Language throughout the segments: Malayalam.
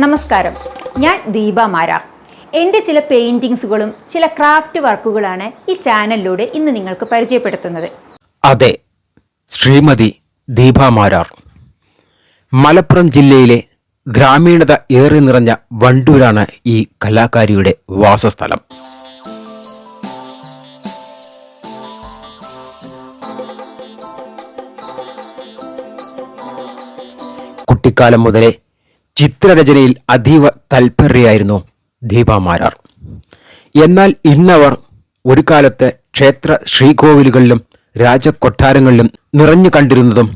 നമസ്കാരം. ഞാൻ ദീപ മാരാർ. എന്റെ ചില പെയിന്റിങ്സുകളും ചില ക്രാഫ്റ്റ് വർക്കുകളാണ് ഈ ചാനലിലൂടെ ഇന്ന് നിങ്ങൾക്ക് പരിചയപ്പെടുത്തുന്നത്. അതെ ശ്രീമതി ദീപ മാരാർ. മലപ്പുറം ജില്ലയിലെ ഗ്രാമീണത ഏറെ നിറഞ്ഞ വണ്ടൂരാണ് ഈ കലാകാരിയുടെ വാസസ്ഥലം. കുട്ടിക്കാലം മുതലേ ചിത്രരചനയിൽ അതീവ തൽപര്യായിരുന്നു ദീപാമാരാർ. എന്നാൽ ഇന്നവർ ഒരു കാലത്ത് ക്ഷേത്ര ശ്രീകോവിലുകളിലും രാജകൊട്ടാരങ്ങളിലും നിറഞ്ഞു കണ്ടിരുന്നതും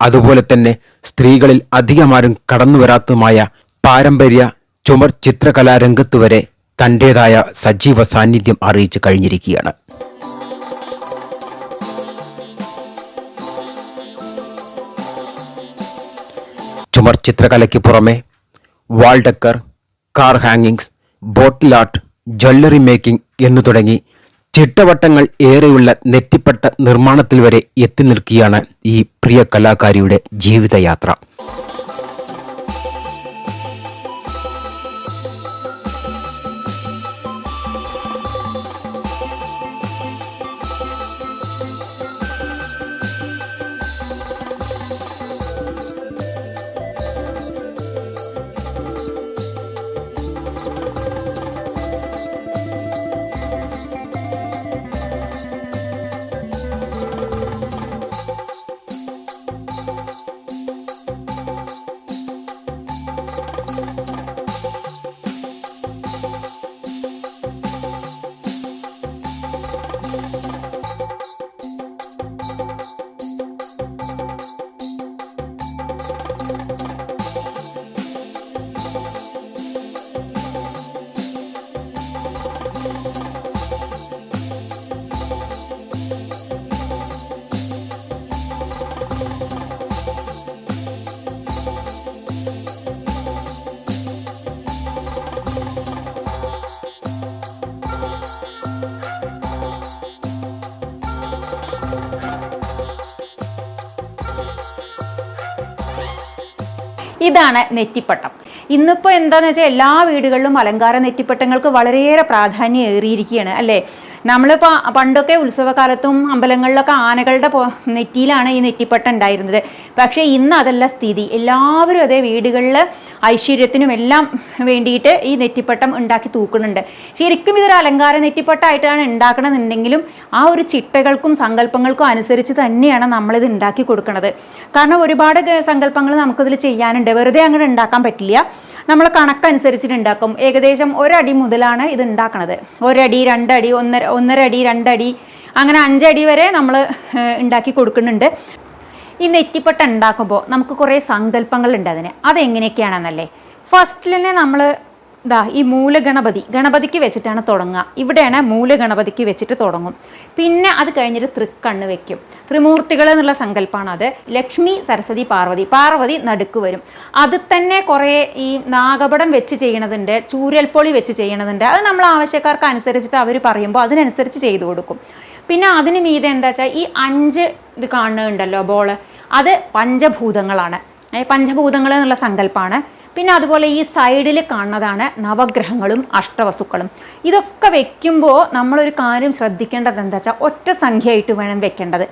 അതുപോലെ തന്നെ സ്ത്രീകളിൽ അധികമാരും കടന്നു വരാത്തതുമായ പാരമ്പര്യ ചുമർ ചിത്രകലാരംഗത്ത് വരെ തന്റെതായ സജീവ സാന്നിധ്യം അറിയിച്ചു കഴിഞ്ഞിരിക്കുകയാണ്. ചുമർ ചിത്രകലയ്ക്ക് പുറമെ വാൾ ഡെക്കർ കാർ ഹാങ്ങിങ്സ് ബോട്ടിൽ ആർട്ട് ജ്വല്ലറി മേക്കിംഗ് എന്നു തുടങ്ങി ചിട്ടവട്ടങ്ങൾ ഏറെയുള്ള നെറ്റിപ്പട്ട നിർമ്മാണത്തിൽ വരെ എത്തി നിൽക്കുകയാണ് ഈ പ്രിയ കലാകാരിയുടെ ജീവിതയാത്ര. ഇതാണ് നെറ്റിപ്പട്ടം. ഇന്നിപ്പോൾ എന്താണെന്ന് വെച്ചാൽ എല്ലാ വീടുകളിലും അലങ്കാര നെറ്റിപ്പട്ടങ്ങൾക്ക് വളരെയേറെ പ്രാധാന്യം ഏറിയിരിക്കുകയാണ് അല്ലേ? നമ്മളിപ്പോൾ പണ്ടൊക്കെ ഉത്സവകാലത്തും അമ്പലങ്ങളിലൊക്കെ ആനകളുടെ നെറ്റിയിലാണ് ഈ നെറ്റിപ്പട്ട ഉണ്ടായിരുന്നത്. പക്ഷേ ഇന്ന് അതല്ല സ്ഥിതി. എല്ലാവരും അതേ വീടുകളിൽ ഐശ്വര്യത്തിനും എല്ലാം വേണ്ടിയിട്ട് ഈ നെറ്റിപ്പട്ടം ഉണ്ടാക്കി തൂക്കുന്നുണ്ട്. ശരിക്കും ഇതൊരു അലങ്കാര നെറ്റിപ്പട്ടമായിട്ടാണ് ഉണ്ടാക്കണമെന്നുണ്ടെങ്കിലും ആ ഒരു ചിട്ടകൾക്കും സങ്കല്പങ്ങൾക്കും അനുസരിച്ച് തന്നെയാണ് നമ്മളിത് ഉണ്ടാക്കി കൊടുക്കുന്നത് കാരണം ഒരുപാട് സങ്കല്പങ്ങൾ നമുക്കിതിൽ ചെയ്യാനുണ്ട്. വെറുതെ അങ്ങനെ ഉണ്ടാക്കാൻ പറ്റില്ല. നമ്മൾ കണക്കനുസരിച്ചിട്ട് ഉണ്ടാക്കും. ഏകദേശം ഒരടി മുതലാണ് ഇത് ഉണ്ടാക്കുന്നത് ഒരടി രണ്ടടി ഒന്നര ഒന്നര അടി രണ്ടടി അങ്ങനെ അഞ്ചടി വരെ നമ്മൾ ഉണ്ടാക്കി കൊടുക്കുന്നുണ്ട്. ഈ നെറ്റിപ്പട്ട ഉണ്ടാക്കുമ്പോൾ നമുക്ക് കുറേ സങ്കല്പങ്ങളുണ്ട് അതിന്. അതെങ്ങനെയൊക്കെയാണെന്നല്ലേ? ഫസ്റ്റിൽ തന്നെ നമ്മൾ ഇതാ ഈ മൂലഗണപതി ഗണപതിക്ക് വെച്ചിട്ടാണ് തുടങ്ങുക. ഇവിടെയാണ് മൂലഗണപതിക്ക് വെച്ചിട്ട് തുടങ്ങും. പിന്നെ അത് കഴിഞ്ഞിട്ട് തൃക്കണ്ണ് വെക്കും. ത്രിമൂർത്തികൾ എന്നുള്ള സങ്കല്പമാണ് അത്. ലക്ഷ്മി സരസ്വതി പാർവതി. പാർവതി നടുക്ക് വരും. അത് തന്നെ കുറേ ഈ നാഗപടം വെച്ച് ചെയ്യണതുണ്ട് ചൂരൽപ്പൊളി വെച്ച് ചെയ്യണതുണ്ട്. അത് നമ്മൾ ആവശ്യക്കാർക്ക് അനുസരിച്ചിട്ട് അവർ പറയുമ്പോൾ അതിനനുസരിച്ച് ചെയ്തു കൊടുക്കും. പിന്നെ അതിന് മീതെ എന്താ വെച്ചാൽ ഈ അഞ്ച് ഇത് കാണുന്നുണ്ടല്ലോ ബോൾ. അത് പഞ്ചഭൂതങ്ങളാണ്. പഞ്ചഭൂതങ്ങൾ എന്നുള്ള സങ്കല്പമാണ് പിന്നെ അതുപോലെ ഈ സൈഡിൽ കാണുന്നതാണ് നവഗ്രഹങ്ങളും അഷ്ടവസുക്കളും. ഇതൊക്കെ വെക്കുമ്പോൾ നമ്മളൊരു കാര്യം ശ്രദ്ധിക്കേണ്ടത് എന്താ വെച്ചാൽ ഒറ്റ സംഖ്യയായിട്ട് വേണം വെക്കേണ്ടത്.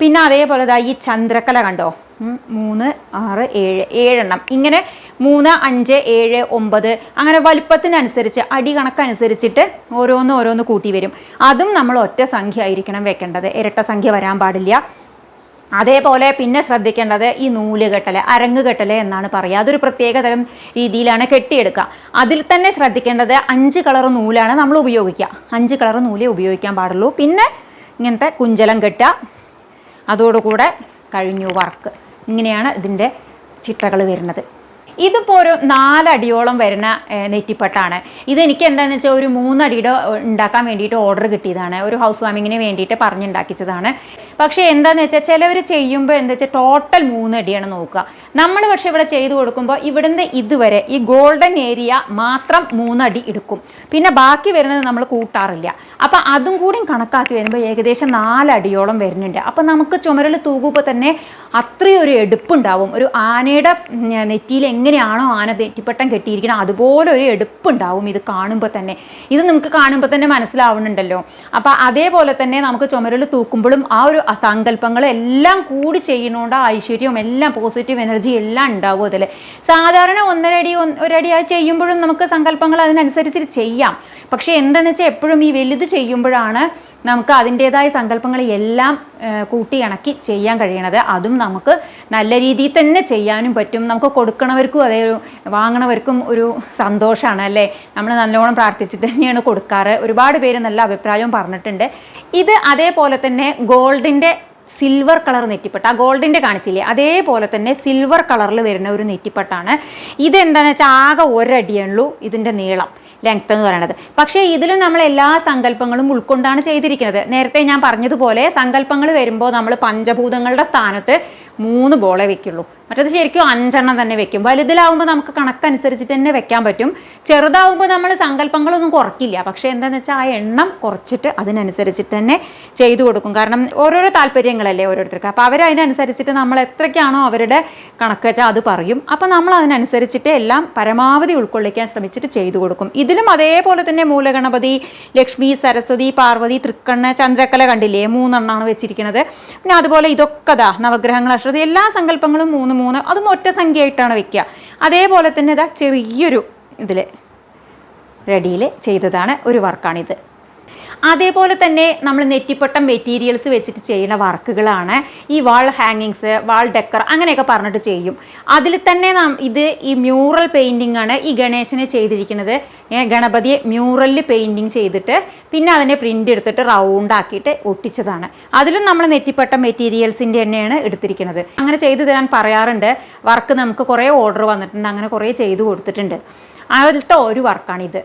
പിന്നെ അതേപോലെ ഈ ചന്ദ്രക്കല കണ്ടോ? മൂന്ന് ആറ് ഏഴ് ഏഴെണ്ണം. ഇങ്ങനെ മൂന്ന് അഞ്ച് ഏഴ് ഒമ്പത് അങ്ങനെ വലുപ്പത്തിനനുസരിച്ച് അടി കണക്കനുസരിച്ചിട്ട് ഓരോന്ന് ഓരോന്ന് കൂട്ടി വരും. അതും നമ്മൾ ഒറ്റ സംഖ്യ ആയിരിക്കണം വെക്കേണ്ടത്. ഇരട്ട സംഖ്യ വരാൻ പാടില്ല. അതേപോലെ പിന്നെ ശ്രദ്ധിക്കേണ്ടത് ഈ നൂൽ കെട്ടൽ അരങ്ങ് എന്നാണ് പറയുക. അതൊരു പ്രത്യേക തരം രീതിയിലാണ് കെട്ടിയെടുക്കുക. അതിൽ തന്നെ ശ്രദ്ധിക്കേണ്ടത് അഞ്ച് കളർ നൂലാണ് നമ്മൾ ഉപയോഗിക്കുക. അഞ്ച് കളർ നൂലേ ഉപയോഗിക്കാൻ പാടുള്ളൂ. പിന്നെ ഇങ്ങനത്തെ കുഞ്ചലം കെട്ടുക. അതോടുകൂടെ കഴിഞ്ഞു വർക്ക്. ഇങ്ങനെയാണ് ഇതിന്റെ ചിട്ടകൾ വരുന്നത്. ഇതിപ്പോൾ ഒരു നാലടിയോളം വരുന്ന നെറ്റിപ്പട്ടാണ്. ഇതെനിക്ക് എന്താണെന്ന് വെച്ചാൽ ഒരു മൂന്നടിയുടെ ഉണ്ടാക്കാൻ വേണ്ടിയിട്ട് ഓർഡർ കിട്ടിയതാണ്. ഒരു ഹൗസ് വാമിങ്ങിന് വേണ്ടിയിട്ട് പറഞ്ഞുണ്ടാക്കിച്ചതാണ്. പക്ഷേ എന്താണെന്ന് വെച്ചാൽ ചിലവർ ചെയ്യുമ്പോൾ എന്താ വെച്ചാൽ ടോട്ടൽ മൂന്നടിയാണ് നോക്കുക. നമ്മൾ പക്ഷേ ഇവിടെ ചെയ്തു കൊടുക്കുമ്പോൾ ഇവിടുന്ന് ഇതുവരെ ഈ ഗോൾഡൻ ഏരിയ മാത്രം മൂന്നടി എടുക്കും. പിന്നെ ബാക്കി വരുന്നത് നമ്മൾ കൂട്ടാറില്ല. അപ്പം അതും കൂടി കണക്കാക്കി വരുമ്പോൾ ഏകദേശം നാലടിയോളം വരുന്നുണ്ട്. അപ്പം നമുക്ക് ചുമരിൽ തൂകുമ്പോൾ തന്നെ അത്രയും ഒരു എടുപ്പുണ്ടാവും. ഒരു ആനയുടെ നെറ്റിയിൽ എങ്ങനെയാണോ ആന നെറ്റിപ്പട്ടം കെട്ടിയിരിക്കണം അതുപോലെ ഒരു എടുപ്പുണ്ടാവും ഇത് കാണുമ്പോൾ തന്നെ. ഇത് നമുക്ക് കാണുമ്പോൾ തന്നെ മനസ്സിലാവുന്നുണ്ടല്ലോ. അപ്പോൾ അതേപോലെ തന്നെ നമുക്ക് ചുമരിൽ തൂക്കുമ്പോഴും ആ ഒരു സങ്കല്പങ്ങളെല്ലാം കൂടി ചെയ്യുന്നതുകൊണ്ട് ഐശ്വര്യവും എല്ലാം പോസിറ്റീവ് എനർജി എല്ലാം ഉണ്ടാവും അതിൽ സാധാരണ ഒന്നരടി ഒരടിയായി ചെയ്യുമ്പോഴും നമുക്ക് സങ്കല്പങ്ങൾ അതിനനുസരിച്ച് ചെയ്യാം. പക്ഷേ എന്താണെന്ന് വെച്ചാൽ എപ്പോഴും ഈ വലുത് ചെയ്യുമ്പോഴാണ് നമുക്ക് അതിന്റേതായ സങ്കല്പങ്ങൾ എല്ലാം കൂട്ടിയിണക്കി ചെയ്യാൻ കഴിയണത്. അതും നമുക്ക് നല്ല രീതിയിൽ തന്നെ ചെയ്യാനും പറ്റും. നമുക്ക് കൊടുക്കണവർക്കും അതേ ഒരു വാങ്ങണവർക്കും ഒരു സന്തോഷമാണ് അല്ലേ? നമ്മൾ നല്ലോണം പ്രാർത്ഥിച്ചിട്ട് തന്നെയാണ് കൊടുക്കാറ്. ഒരുപാട് പേര് നല്ല അഭിപ്രായവും പറഞ്ഞിട്ടുണ്ട്. ഇത് അതേപോലെ തന്നെ ഗോൾഡിന്റെ സിൽവർ കളർ നെറ്റിപ്പട്ട ആ ഗോൾഡിന്റെ കാണിച്ചില്ലേ? അതേപോലെ തന്നെ സിൽവർ കളറിൽ വരുന്ന ഒരു നെറ്റിപ്പട്ടാണ്. ഇതെന്താണെന്ന് വെച്ചാൽ ആകെ ഒരടിയുള്ളൂ ഇതിന്റെ നീളം ലെങ്ത് എന്ന് പറയുന്നത് പക്ഷേ ഇതിലും നമ്മൾ എല്ലാ സങ്കല്പങ്ങളും ഉൾക്കൊണ്ടാണ് ചെയ്തിരിക്കുന്നത്. നേരത്തെ ഞാൻ പറഞ്ഞതുപോലെ സങ്കല്പങ്ങൾ വരുമ്പോൾ നമ്മൾ പഞ്ചഭൂതങ്ങളുടെ സ്ഥാനത്ത് മൂന്ന് ബോളെ വെക്കുള്ളൂ. മറ്റത് ശരിക്കും അഞ്ചെണ്ണം തന്നെ വെക്കും. വലുതിലാവുമ്പോൾ നമുക്ക് കണക്കനുസരിച്ചിട്ട് തന്നെ വെക്കാൻ പറ്റും. ചെറുതാവുമ്പോൾ നമ്മൾ സങ്കല്പങ്ങളൊന്നും കുറയ്ക്കില്ല. പക്ഷേ എന്താണെന്ന് വെച്ചാൽ ആ എണ്ണം കുറച്ചിട്ട് അതിനനുസരിച്ചിട്ട് തന്നെ ചെയ്തു കൊടുക്കും. കാരണം ഓരോരോ താല്പര്യങ്ങളല്ലേ ഓരോരുത്തർക്ക്. അപ്പോൾ അവരതിനനുസരിച്ചിട്ട് നമ്മൾ എത്രയ്ക്കാണോ അവരുടെ കണക്ക് വെച്ചാൽ അത് പറയും. അപ്പോൾ നമ്മൾ അതിനനുസരിച്ചിട്ട് എല്ലാം പരമാവധി ഉൾക്കൊള്ളിക്കാൻ ശ്രമിച്ചിട്ട് ചെയ്തു കൊടുക്കും. ഇതിലും അതേപോലെ തന്നെ മൂലഗണപതി ലക്ഷ്മി സരസ്വതി പാർവതി തൃക്കണ്ണ് ചന്ദ്രക്കല കണ്ടില്ലേ? മൂന്നെണ്ണമാണ് വെച്ചിരിക്കുന്നത് പിന്നെ അതുപോലെ ഇതൊക്കെ ദാ നവഗ്രഹങ്ങൾ അശ്രതി എല്ലാ സങ്കല്പങ്ങളും മൂന്ന് മൂന്ന് അതും ഒറ്റ സംഖ്യയായിട്ടാണ് വെക്കുക. അതേപോലെ തന്നെ ഇതാ ചെറിയൊരു ഇതിൽ റെഡിയിൽ ചെയ്തതാണ് ഒരു വർക്കാണിത്. അതേപോലെ തന്നെ നമ്മൾ നെറ്റിപ്പട്ടം മെറ്റീരിയൽസ് വെച്ചിട്ട് ചെയ്യുന്ന വർക്കുകളാണ്. ഈ വാൾ ഹാങ്ങിങ്സ് വാൾ ഡെക്കർ അങ്ങനെയൊക്കെ പറഞ്ഞിട്ട് ചെയ്യും. അതിൽ തന്നെ നാം ഇത് ഈ മ്യൂറൽ പെയിന്റിംഗ് ആണ് ഈ ഗണേശനെ ചെയ്തിരിക്കുന്നത്. ഗണപതിയെ മ്യൂറലിൽ പെയിന്റിങ് ചെയ്തിട്ട് പിന്നെ അതിനെ പ്രിന്റ് എടുത്തിട്ട് റൗണ്ട് ആക്കിയിട്ട് ഒട്ടിച്ചതാണ്. അതിലും നമ്മൾ നെറ്റിപ്പട്ടം മെറ്റീരിയൽസിന്റെ തന്നെയാണ് എടുത്തിരിക്കുന്നത്. അങ്ങനെ ചെയ്ത് തരാൻ പറയാറുണ്ട്. വർക്ക് നമുക്ക് കുറേ ഓർഡർ വന്നിട്ടുണ്ട്. അങ്ങനെ കുറേ ചെയ്ത് കൊടുത്തിട്ടുണ്ട്. അതിലത്തെ ഒരു വർക്കാണിത്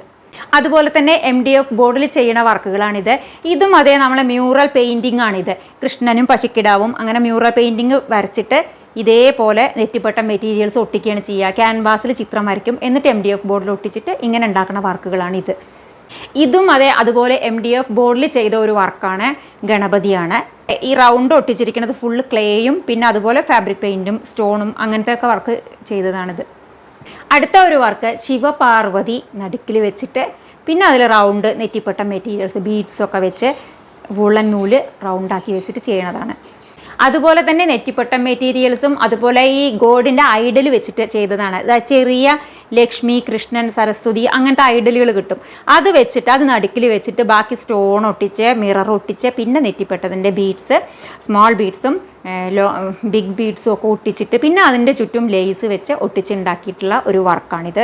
അതുപോലെ തന്നെ എം ഡി എഫ് ബോർഡിൽ ചെയ്യുന്ന വർക്കുകളാണിത്. ഇതും അതേ നമ്മളെ മ്യൂറൽ പെയിന്റിംഗ് ആണിത്. കൃഷ്ണനും പശുക്കിടാവും അങ്ങനെ മ്യൂറൽ പെയിന്റിങ് വരച്ചിട്ട് ഇതേപോലെ നെറ്റിപ്പെട്ട മെറ്റീരിയൽസ് ഒട്ടിക്കുകയാണ് ചെയ്യുക. ക്യാൻവാസിൽ ചിത്രം വരയ്ക്കും. എന്നിട്ട് എം ഡി എഫ് ബോർഡിൽ ഒട്ടിച്ചിട്ട് ഇങ്ങനെ ഉണ്ടാക്കുന്ന വർക്കുകളാണിത്. ഇതും അതെ അതുപോലെ എം ഡി എഫ് ബോർഡിൽ ചെയ്ത ഒരു വർക്കാണ് ഗണപതിയാണ്. ഈ റൗണ്ട് ഒട്ടിച്ചിരിക്കുന്നത് ഫുള്ള് ക്ലേയും പിന്നെ അതുപോലെ ഫാബ്രിക് പെയിന്റും സ്റ്റോണും അങ്ങനത്തെ ഒക്കെ വർക്ക് ചെയ്തതാണിത്. അടുത്ത ഒരു വർക്ക് ശിവപാർവതി നടുക്കിൽ വെച്ചിട്ട് പിന്നെ അതിൽ റൗണ്ട് നെറ്റിപ്പട്ട മെറ്റീരിയൽസ് ബീഡ്സ് ഒക്കെ വെച്ച് വുളൻ നൂൽ റൗണ്ടാക്കി വെച്ചിട്ട് ചെയ്യണതാണ്. അതുപോലെ തന്നെ നെറ്റിപ്പട്ട മെറ്റീരിയൽസും അതുപോലെ ഈ ഗോഡിന്റെ ഐഡൽ വെച്ചിട്ട് ചെയ്തതാണ്. ചെറിയ ലക്ഷ്മി കൃഷ്ണൻ സരസ്വതി അങ്ങനത്തെ ഐഡലുകൾ കിട്ടും. അത് വെച്ചിട്ട് അത് നടുക്കിൽ വെച്ചിട്ട് ബാക്കി സ്റ്റോൺ ഒട്ടിച്ച് മിറർ ഒട്ടിച്ച് പിന്നെ നെറ്റിപ്പെട്ടതിന്റെ ബീഡ്സ് സ്മോൾ ബീഡ്സും ലോ ബിഗ് ബീഡ്സും ഒക്കെ ഒട്ടിച്ചിട്ട് പിന്നെ അതിന്റെ ചുറ്റും ലേസ് വെച്ച് ഒട്ടിച്ചുണ്ടാക്കിയിട്ടുള്ള ഒരു വർക്കാണിത്.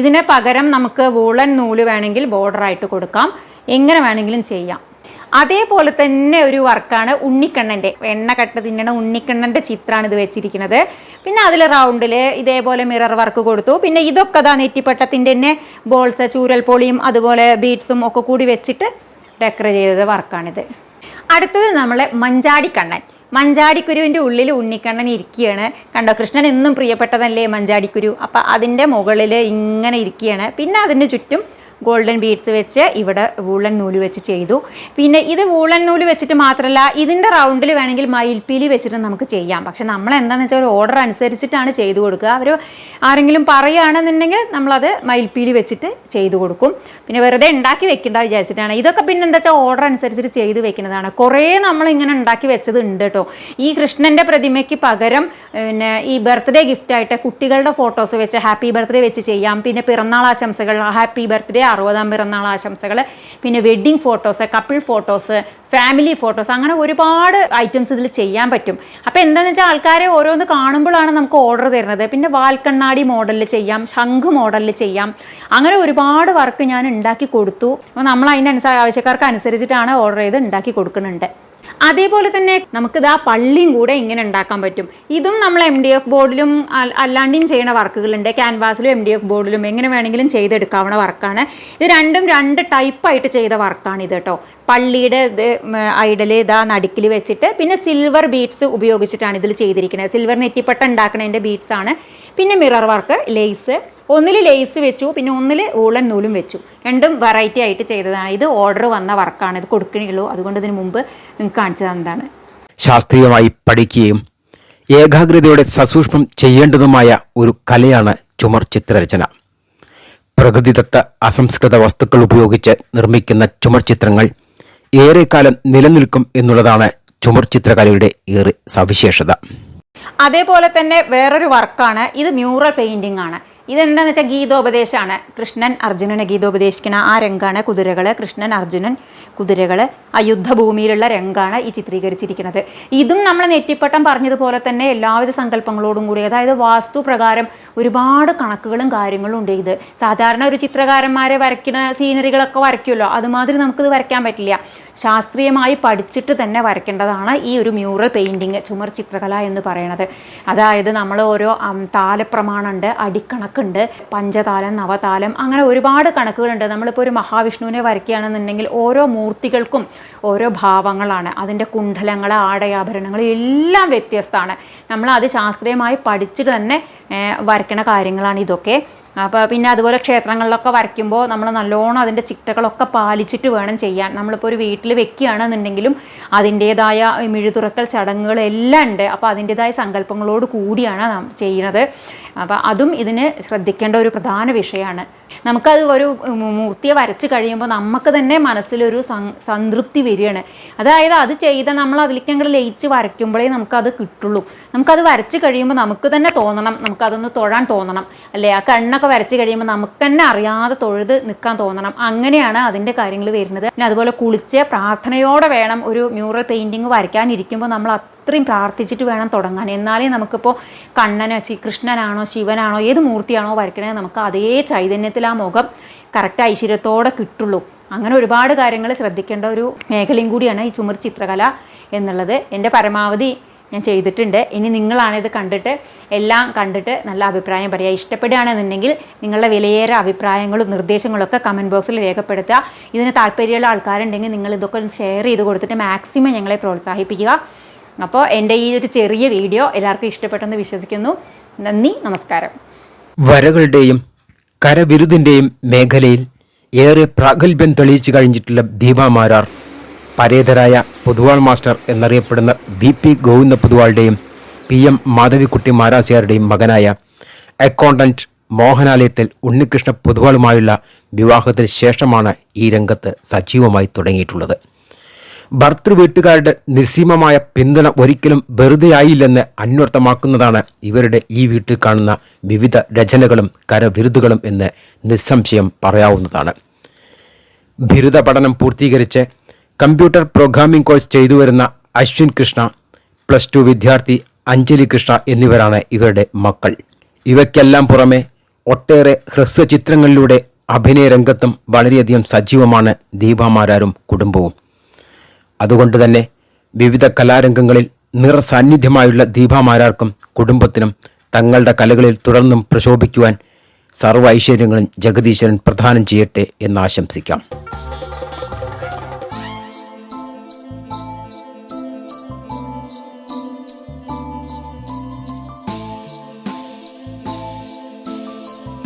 ഇതിന് പകരം നമുക്ക് വൂളൻ നൂൽ വേണമെങ്കിൽ ബോർഡറായിട്ട് കൊടുക്കാം. എങ്ങനെ വേണമെങ്കിലും ചെയ്യാം. അതേപോലെ തന്നെ ഒരു വർക്കാണ് ഉണ്ണിക്കണ്ണന്റെ. എണ്ണ കട്ട തിന്നണ ഉണ്ണിക്കണ്ണന്റെ ചിത്രമാണ് ഇത് വെച്ചിരിക്കുന്നത്. പിന്നെ അതിൽ റൗണ്ടിൽ ഇതേപോലെ മിറർ വർക്ക് കൊടുത്തു. പിന്നെ ഇതൊക്കെ അതാ നെറ്റിപ്പട്ടത്തിന്റെ തന്നെ ബോൾസ് ചൂരൽ പൊളിയും അതുപോലെ ബീഡ്സും ഒക്കെ കൂടി വെച്ചിട്ട് ഡെക്കർ ചെയ്തത് വർക്കാണിത്. അടുത്തത് നമ്മളെ മഞ്ചാടിക്കണ്ണൻ മഞ്ചാടിക്കുരുവിന്റെ ഉള്ളിൽ ഉണ്ണിക്കണ്ണൻ ഇരിക്കുകയാണ്. കണ്ടോ കൃഷ്ണൻ എന്നും പ്രിയപ്പെട്ടതല്ലേ മഞ്ചാടിക്കുരു? അപ്പം അതിന്റെ മുകളിൽ ഇങ്ങനെ ഇരിക്കുകയാണ്. പിന്നെ അതിന് ചുറ്റും ഗോൾഡൻ ബീഡ്സ് വെച്ച് ഇവിടെ വൂളൻ നൂൽ വെച്ച് ചെയ്തു. പിന്നെ ഇത് വൂളൻ നൂൽ വെച്ചിട്ട് മാത്രമല്ല ഇതിന്റെ റൗണ്ടിൽ വേണമെങ്കിൽ മയിൽപ്പീലി വെച്ചിട്ട് നമുക്ക് ചെയ്യാം. പക്ഷെ നമ്മൾ എന്താണെന്ന് വെച്ചാൽ ഒരു ഓർഡർ അനുസരിച്ചിട്ടാണ് ചെയ്തു കൊടുക്കുക. അവർ ആരെങ്കിലും പറയുകയാണെന്നുണ്ടെങ്കിൽ നമ്മളത് മയിൽപ്പീലി വെച്ചിട്ട് ചെയ്തു കൊടുക്കും. പിന്നെ വെറുതെ ഉണ്ടാക്കി വെക്കേണ്ട വിചാരിച്ചിട്ടാണ്. ഇതൊക്കെ പിന്നെ എന്താ വെച്ചാൽ ഓർഡർ അനുസരിച്ചിട്ട് ചെയ്ത് വെക്കുന്നതാണ്. കുറേ നമ്മൾ ഇങ്ങനെ ഉണ്ടാക്കി വെച്ചത് ഉണ്ട് കേട്ടോ ഈ കൃഷ്ണന്റെ പ്രതിമയ്ക്ക് പകരം പിന്നെ ഈ ബർത്ത്ഡേ ഗിഫ്റ്റായിട്ട് കുട്ടികളുടെ ഫോട്ടോസ് വെച്ച് ഹാപ്പി ബർത്ത്ഡേ വെച്ച് ചെയ്യാം. പിന്നെ പിറന്നാൾ ആശംസകൾ ഹാപ്പി ബർത്ത്ഡേ അറുപതാം പിറന്നാൾ ആശംസകൾ പിന്നെ wedding photos couple photos family photos അങ്ങനെ ഒരുപാട് ഐറ്റംസ് ഇതിൽ ചെയ്യാൻ പറ്റും. അപ്പോൾ എന്താണെന്ന് വെച്ചാൽ ആൾക്കാരെ ഓരോന്ന് കാണുമ്പോഴാണ് നമുക്ക് ഓർഡർ തരുന്നത്. പിന്നെ വാൽക്കണ്ണാടി മോഡലിൽ ചെയ്യാം ശംഖ് മോഡലിൽ ചെയ്യാം. അങ്ങനെ ഒരുപാട് വർക്ക് ഞാൻ ഉണ്ടാക്കി കൊടുത്തു. അപ്പോൾ നമ്മൾ അതിനനുസരിച്ച് ആവശ്യക്കാർക്ക് അനുസരിച്ചിട്ടാണ് ഓർഡർ ചെയ്ത് ഉണ്ടാക്കി കൊടുക്കുന്നുണ്ട്. അതേപോലെ തന്നെ നമുക്കിത് പള്ളിയും കൂടെ ഇങ്ങനെ ഉണ്ടാക്കാൻ പറ്റും. ഇതും നമ്മൾ എം ഡി എഫ് ബോർഡിലും അല്ലാണ്ടും ചെയ്യുന്ന വർക്കുകളുണ്ട്. ക്യാൻവാസിലും എം ഡി എഫ് ബോർഡിലും എങ്ങനെ വേണമെങ്കിലും ചെയ്തെടുക്കാവുന്ന വർക്കാണ്. ഇത് രണ്ടും രണ്ട് ടൈപ്പായിട്ട് ചെയ്ത വർക്കാണ് ഇത് കേട്ടോ പള്ളിയുടെ ഇത് ഐഡൽ ഇതാ നടുക്കിൽ വെച്ചിട്ട് പിന്നെ സിൽവർ ബീഡ്സ് ഉപയോഗിച്ചിട്ടാണ് ഇതിൽ ചെയ്തിരിക്കുന്നത് സിൽവർ നെറ്റിപ്പട്ട ഉണ്ടാക്കുന്നതിന്റെ ബീഡ്സ് ആണ്. പിന്നെ മിറർ വർക്ക് ലേസ് ഒന്നിൽ ലേസ് വെച്ചു പിന്നെ ഒന്നിൽ ഊളൻ നൂലും വെച്ചു. രണ്ടും വെറൈറ്റി ആയിട്ട് ചെയ്തതാണ്. ഇത് ഓർഡർ വന്ന വർക്കാണ് ഇത് കൊടുക്കണുള്ളൂ അതുകൊണ്ട് ഇതിന് മുമ്പ് നിങ്ങൾക്ക് കാണിച്ചു തന്നതാണ് ശാസ്ത്രീയമായി പഠിക്കുകയും ഏകാഗ്രതയോടെ സസൂക്ഷ്മം ചെയ്യേണ്ടതുമായ ഒരു കലയാണ് ചുമർ ചിത്രരചന. പ്രകൃതിദത്ത അസംസ്കൃത വസ്തുക്കൾ ഉപയോഗിച്ച് നിർമ്മിക്കുന്ന ചുമർ ചിത്രങ്ങൾ ഏറെക്കാലം നിലനിൽക്കും എന്നുള്ളതാണ് ചുമർ ചിത്രകലയുടെ ഏറെ സവിശേഷത. അതേപോലെ തന്നെ വേറൊരു വർക്കാണ് ഇത് മ്യൂറൽ പെയിന്റിംഗ് ആണ്. ഇതെന്താന്ന് വെച്ചാൽ ഗീതോപദേശമാണ് കൃഷ്ണൻ അർജുനനെ ഗീതോപദേശിക്കുന്ന ആ രംഗാണ് കുതിരകൾ കൃഷ്ണൻ അർജുനൻ കുതിരകൾ ആ യുദ്ധഭൂമിയിലുള്ള രംഗാണ് ഈ ചിത്രീകരിച്ചിരിക്കുന്നത് ഇതും നമ്മൾ നെറ്റിപ്പട്ടം പറഞ്ഞതുപോലെ തന്നെ എല്ലാവിധ സങ്കല്പങ്ങളോടും കൂടി അതായത് വാസ്തു പ്രകാരം ഒരുപാട് കണക്കുകളും കാര്യങ്ങളും ഉണ്ട് ഇത്. സാധാരണ ഒരു ചിത്രകാരന്മാരെ വരയ്ക്കുന്ന സീനറികളൊക്കെ വരയ്ക്കുമല്ലോ. അതുമാതിരി നമുക്കിത് വരയ്ക്കാൻ പറ്റില്ല. ശാസ്ത്രീയമായി പഠിച്ചിട്ട് തന്നെ വരയ്ക്കേണ്ടതാണ് ഈ ഒരു മ്യൂറൽ പെയിന്റിങ് ചുമർ ചിത്രകല എന്ന് പറയുന്നത് അതായത് നമ്മൾ ഓരോ താലപ്രമാണമുണ്ട് അടിക്കണക്കുണ്ട് പഞ്ചതാലം നവതാലം അങ്ങനെ ഒരുപാട് കണക്കുകളുണ്ട്. നമ്മളിപ്പോൾ ഒരു മഹാവിഷ്ണുവിനെ വരയ്ക്കുകയാണെന്നുണ്ടെങ്കിൽ ഓരോ മൂർത്തികൾക്കും ഓരോ ഭാവങ്ങളാണ്. അതിന്റെ കുണ്ഡലങ്ങൾ ആടയാഭരണങ്ങൾ എല്ലാം വ്യത്യസ്തമാണ്. നമ്മൾ അത് ശാസ്ത്രീയമായി പഠിച്ചിട്ട് തന്നെ വരയ്ക്കണ കാര്യങ്ങളാണ് ഇതൊക്കെ. അപ്പോൾ പിന്നെ അതുപോലെ ക്ഷേത്രങ്ങളിലൊക്കെ വരയ്ക്കുമ്പോൾ നമ്മൾ നല്ലോണം അതിന്റെ ചിട്ടകളൊക്കെ പാലിച്ചിട്ട് വേണം ചെയ്യാൻ. നമ്മളിപ്പോൾ ഒരു വീട്ടിൽ വെക്കുകയാണെന്നുണ്ടെങ്കിലും അതിന്റേതായ മിഴുതുറക്കൽ ചടങ്ങുകളെല്ലാം ഉണ്ട്. അപ്പോൾ അതിന്റേതായ സങ്കല്പങ്ങളോട് കൂടിയാണ് നാം ചെയ്യുന്നത്. അപ്പോൾ അതും ഇതിന് ശ്രദ്ധിക്കേണ്ട ഒരു പ്രധാന വിഷയമാണ്. നമുക്കത് ഒരു മൂർത്തിയെ വരച്ച് കഴിയുമ്പോൾ നമുക്ക് തന്നെ മനസ്സിലൊരു സംതൃപ്തി വരികയാണ്. അതായത് അത് ചെയ്ത നമ്മൾ അതിലേക്ക് അങ്ങോട്ട് ലയിച്ച് വരയ്ക്കുമ്പോഴേ നമുക്കത് കിട്ടുള്ളൂ. നമുക്കത് വരച്ച് കഴിയുമ്പോൾ നമുക്ക് തന്നെ തോന്നണം. നമുക്കതൊന്ന് തൊഴാൻ തോന്നണം. അല്ലേ? ആ കണ്ണൊക്കെ വരച്ച് കഴിയുമ്പോൾ നമുക്ക് തന്നെ അറിയാതെ തൊഴുത് നിൽക്കാൻ തോന്നണം. അങ്ങനെയാണ് അതിന്റെ കാര്യങ്ങൾ വരുന്നത്. പിന്നെ അതുപോലെ കുളിച്ച് പ്രാർത്ഥനയോടെ വേണം ഒരു മ്യൂറൽ പെയിന്റിങ് വരയ്ക്കാനിരിക്കുമ്പോൾ നമ്മൾ അത്രയും പ്രാർത്ഥിച്ചിട്ട് വേണം തുടങ്ങാൻ. എന്നാലേ നമുക്കിപ്പോൾ കണ്ണനോ കൃഷ്ണനാണോ ശിവനാണോ ഏത് മൂർത്തിയാണോ വരയ്ക്കണേ നമുക്ക് അതേ ചൈതന്യത്തിൽ ആ മുഖം കറക്റ്റ് ഐശ്വര്യത്തോടെ കിട്ടുള്ളൂ. അങ്ങനെ ഒരുപാട് കാര്യങ്ങൾ ശ്രദ്ധിക്കേണ്ട ഒരു മേഖലയും കൂടിയാണ് ഈ ചുമർ ചിത്രകല എന്നുള്ളത്. എന്റെ പരമാവധി ഞാൻ ചെയ്തിട്ടുണ്ട്. ഇനി നിങ്ങളാണിത് കണ്ടിട്ട് എല്ലാം കണ്ടിട്ട് നല്ല അഭിപ്രായം പറയുക. ഇഷ്ടപ്പെടുകയാണെന്നുണ്ടെങ്കിൽ നിങ്ങളുടെ വിലയേറെ അഭിപ്രായങ്ങളും നിർദ്ദേശങ്ങളൊക്കെ കമന്റ് ബോക്സിൽ രേഖപ്പെടുത്തുക. ഇതിന് താല്പര്യമുള്ള ആൾക്കാരുണ്ടെങ്കിൽ നിങ്ങൾ ഇതൊക്കെ ഷെയർ ചെയ്ത് കൊടുത്തിട്ട് മാക്സിമം ഞങ്ങളെ പ്രോത്സാഹിപ്പിക്കുക. അപ്പോൾ എന്റെ ഈ ഒരു ചെറിയ വീഡിയോ എല്ലാവർക്കും ഇഷ്ടപ്പെട്ടെന്ന് വിശ്വസിക്കുന്നു. നന്ദി നമസ്കാരം. വരകളുടെയും കരവിരുതിന്റെയും മേഖലയിൽ ഏറെ പ്രാഗൽഭ്യം തെളിയിച്ചു കഴിഞ്ഞിട്ടുള്ള ദീപാമാരാർ പരേതരായ പൊതുവാൾ മാസ്റ്റർ എന്നറിയപ്പെടുന്ന വി പി ഗോവിന്ദ പൊതുവാളുടെയും പി എം മാധവിക്കുട്ടി മാരാസിയാരുടെയും മകനായ അക്കൗണ്ടന്റ് മോഹനാലയത്തിൽ ഉണ്ണികൃഷ്ണ പൊതുവാളുമായുള്ള വിവാഹത്തിന് ശേഷമാണ് ഈ രംഗത്ത് സജീവമായി തുടങ്ങിയിട്ടുള്ളത്. ഭർത്തൃ വീട്ടുകാരുടെ നിസ്സീമമായ പിന്തുണ ഒരിക്കലും വെറുതെയായില്ലെന്ന് അന്വർത്ഥമാക്കുന്നതാണ് ഇവരുടെ ഈ വീട്ടിൽ കാണുന്ന വിവിധ രചനകളും കരവിരുതുകളും എന്ന് നിസ്സംശയം പറയാവുന്നതാണ്. ബിരുദ പഠനം പൂർത്തീകരിച്ച് കമ്പ്യൂട്ടർ പ്രോഗ്രാമിംഗ് കോഴ്സ് ചെയ്തു വരുന്ന അശ്വിൻ കൃഷ്ണ പ്ലസ് ടു വിദ്യാർത്ഥി അഞ്ജലി കൃഷ്ണ എന്നിവരാണ് ഇവരുടെ മക്കൾ. ഇവയ്ക്കെല്ലാം പുറമെ ഒട്ടേറെ ഹ്രസ്വചിത്രങ്ങളിലൂടെ അഭിനയ രംഗത്തും വളരെയധികം സജീവമാണ് ദീപാമാരാരും കുടുംബവും. അതുകൊണ്ട് തന്നെ വിവിധ കലാരംഗങ്ങളിൽ നിറസാന്നിധ്യമായുള്ള ദീപാമാരാർക്കും കുടുംബത്തിനും തങ്ങളുടെ കലകളിൽ തുടർന്നും പ്രശോഭിക്കുവാൻ സർവ ഐശ്വര്യങ്ങളും ജഗദീശ്വരൻ പ്രദാനം ചെയ്യട്ടെ എന്ന് ആശംസിക്കാം.